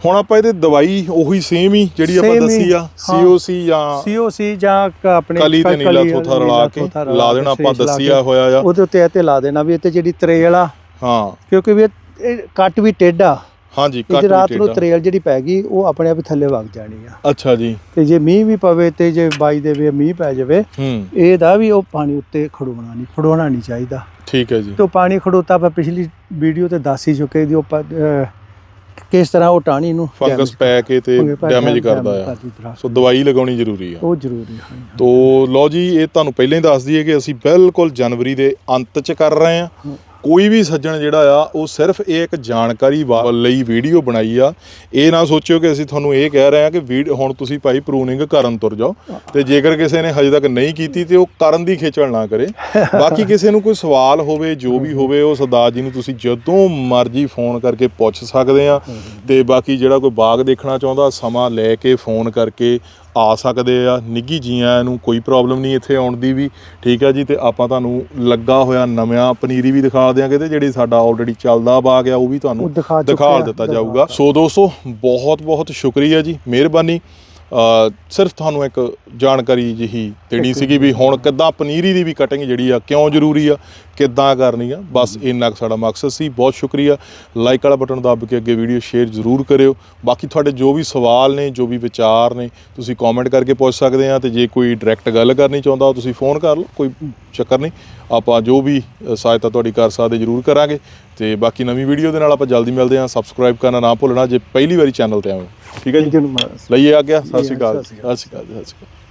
ਹੁਣ ਆਪਾਂ ਇਹਦੇ ਦਵਾਈ ਉਹੀ ਸੇਮ ਹੀ ਜਿਹੜੀ ਆਪਾਂ ਦੱਸੀ ਆ। ਸੀਓਸੀ ਜਾਂ ਸੀਓਸੀ ਜਾਂ ਆਪਣੇ ਕਲੀ ਤੇ ਨੀਲਾ ਥੋਥਾ ਰਲਾ ਕੇ ਲਾ ਦੇਣਾ ਆਪਾਂ ਦੱਸਿਆ। ਹੋਇਆ ਆ। ਉਹਦੇ ਉੱਤੇ ਇਹ ਤੇ ਲਾ ਦੇਣਾ ਵੀ ਇਹ ਤੇ ਜਿਹੜੀ ਤਰੇਲ ਆ ਹਾਂ। ਕਿਉਂਕਿ ਵੀ ਇਹ- ਕੱਟ ਵੀ ਟੇਢਾ। ਹਾਂਜੀ ਕੱਟ ਜੇ ਰਾਤ ਨੂੰ ਵੀ ਤਰੇਲ ਜਿਹੜੀ ਪੈ ਗਈ ਉਹ ਆਪਣੇ ਆਪ ਥੱਲੇ ਵਗ ਜਾਣੀ ਆ। ਅੱਛਾ ਜੀ। ਤੇ ਜੇ ਮੀਂਹ ਵੀ ਪਵੇ ਤੇ ਜੇ ਬਾਈ ਦੇ ਵੀ ਮੀਂਹ ਪੈ ਜਾਵੇ ਹੂੰ। ਇਹਦਾ ਵੀ ਉਹ ਪਾਣੀ ਉੱਤੇ ਖੜੋਣਾ ਨਹੀਂ ਖੜੋਣਾ ਨਹੀਂ ਚਾਹੀਦਾ। ਠੀਕ ਹੈ ਜੀ। ਤੇ ਪਾਣੀ ਖੜੋਤਾ ਆਪਾਂ ਪਿਛਲੀ ਵੀਡੀਓ ਤੇ ਦੱਸ ਹੀ ਚੁੱਕੇ ਦੀ ਉਹ ਕਿਸ ਤਰ੍ਹਾਂ ਉਹ ਟਾਣੀ ਨੂੰ ਫੰਗਸ ਪੈ ਕੇ ਤੇ ਡੈਮੇਜ ਕਰਦਾ ਆ। ਸੋ ਦਵਾਈ ਲਗਾਉਣੀ ਜ਼ਰੂਰੀ ਆ। ਉਹ ਜ਼ਰੂਰੀ ਹੈ ਤੋ ਲਓ ਜੀ ਇਹ ਤੁਹਾਨੂੰ ਪਹਿਲਾਂ ਹੀ ਦੱਸ ਦਈਏ ਕਿ ਅਸੀਂ ਬਿਲਕੁਲ ਜਨਵਰੀ ਦੇ ਅੰਤ 'ਚ ਕਰ ਰਹੇ ਹਾਂ। ਕੋਈ ਵੀ ਸੱਜਣ ਜਿਹੜਾ ਆ, ਉਹ ਸਿਰਫ ਇਹ ਇੱਕ ਜਾਣਕਾਰੀ ਵਾ- ਲਈ ਵੀਡੀਓ ਬਣਾਈ ਆ। ਇਹ ਨਾ ਸੋਚਿਓ ਕਿ ਅਸੀਂ ਤੁਹਾਨੂੰ ਇਹ ਕਹਿ ਰਹੇ ਹਾਂ ਕਿ ਵੀਡ- ਹੁਣ ਤੁਸੀਂ ਭਾਈ ਪ੍ਰੂਨਿੰਗ ਕਰਨ ਤੁਰ ਜਾਓ ਤੇ ਜੇਕਰ ਕਿਸੇ ਨੇ ਹਜੇ ਤੱਕ ਨਹੀਂ ਕੀਤੀ ਤੇ ਉਹ ਕਰਨ ਦੀ ਖੇਚਲ ਨਾ ਕਰੇ। ਬਾਕੀ ਕਿਸੇ ਨੂੰ ਕੋਈ ਸਵਾਲ ਹੋਵੇ, ਜੋ ਵੀ ਹੋਵੇ, ਉਹ ਸਰਦਾਰ ਜੀ ਨੂੰ ਤੁਸੀਂ ਜਦੋਂ ਮਰਜ਼ੀ ਫੋਨ ਕਰਕੇ ਪੁੱਛ ਸਕਦੇ ਆ। ਤੇ ਬਾਕੀ ਜਿਹੜਾ ਕੋਈ ਬਾਗ ਦੇਖਣਾ ਚਾਹੁੰਦਾ, ਸਮਾਂ ਲੈ ਕੇ ਫੋਨ ਕਰਕੇ ਆ ਸਕਦੇ ਆ। ਨਿੱਗੀ ਜੀਆਂ ਨੂੰ ਕੋਈ ਪ੍ਰੋਬਲਮ ਨਹੀਂ ਇੱਥੇ ਆਉਣ ਦੀ ਵੀ। ਠੀਕ ਆ ਜੀ ਤੇ ਆਪਾਂ ਤੁਹਾਨੂੰ ਲੱਗਾ ਹੋਇਆ ਨਵਿਆਂ ਪਨੀਰੀ ਵੀ ਦਿਖਾ ਦਿਆਂਗੇ ਤੇ ਜਿਹੜੀ ਸਾਡਾ ਆਲਰੇਡੀ ਚੱਲਦਾ ਬਾਗ ਆ ਉਹ ਵੀ ਤੁਹਾਨੂੰ ਦਿਖਾ ਦਿੱਤਾ ਜਾਊਗਾ। ਸੋ ਦੋਸਤੋ ਬਹੁਤ ਬਹੁਤ ਸ਼ੁਕਰੀਆ ਜੀ। ਮਿਹਰਬਾਨੀ। ਸਿਰਫ ਤੁਹਾਨੂੰ ਇੱਕ ਜਾਣਕਾਰੀ ਜਿਹੀ ਦੇਣੀ ਸੀਗੀ ਵੀ ਹੁਣ ਕਿੱਦਾਂ ਪਨੀਰੀ ਦੀ ਵੀ ਕਟਿੰਗ ਜਿਹੜੀ ਆ ਕਿਉਂ ਜ਼ਰੂਰੀ ਆ ਕਿੱਦਾਂ ਕਰਨੀ ਆ ਬਸ ਇੰਨਾ ਕੁ ਸਾਡਾ ਮਕਸਦ ਸੀ। ਬਹੁਤ ਸ਼ੁਕਰੀਆ। ਲਾਈਕ ਵਾਲਾ ਬਟਨ ਦਬ ਕੇ ਅੱਗੇ ਵੀਡੀਓ ਸ਼ੇਅਰ ਜ਼ਰੂਰ ਕਰਿਓ। ਬਾਕੀ ਤੁਹਾਡੇ ਜੋ ਵੀ ਸਵਾਲ ਨੇ ਜੋ ਵੀ ਵਿਚਾਰ ਨੇ ਤੁਸੀਂ ਕਮੈਂਟ ਕਰਕੇ ਪੁੱਛ ਸਕਦੇ ਆ ਤੇ ਜੇ ਕੋਈ ਡਾਇਰੈਕਟ ਗੱਲ ਕਰਨੀ ਚਾਹੁੰਦਾ ਤੁਸੀਂ ਫੋਨ ਕਰ ਲਓ ਕੋਈ ਚੱਕਰ ਨਹੀਂ। ਆਪਾਂ ਜੋ ਵੀ ਸਹਾਇਤਾ ਤੁਹਾਡੀ ਕਰ ਸਕਦੇ ਜ਼ਰੂਰ ਕਰਾਂਗੇ। ਤੇ ਬਾਕੀ ਨਵੀਂ ਵੀਡੀਓ ਦੇ ਨਾਲ ਆਪਾਂ ਜਲਦੀ ਮਿਲਦੇ ਹਾਂ ਸਬਸਕ੍ਰਾਈਬ ਕਰਨਾ ਨਾ ਭੁੱਲਣਾ। ਜੇ ਪਹਿਲੀ ਵਾਰੀ ਚੈਨਲ ਤੇ ਆਏ ਹੋ ਠੀਕ ਹੈ ਜੀ। ਲਈਏ ਆ ਗਿਆ ਸਤਿ ਸ਼੍ਰੀ ਅਕਾਲ ਸਤਿ ਸ਼੍ਰੀ ਸਤਿ ਸ਼੍ਰੀ ਅਕਾਲ ਜੀ, ਸਤਿ ਸ਼੍ਰੀ ਅਕਾਲ।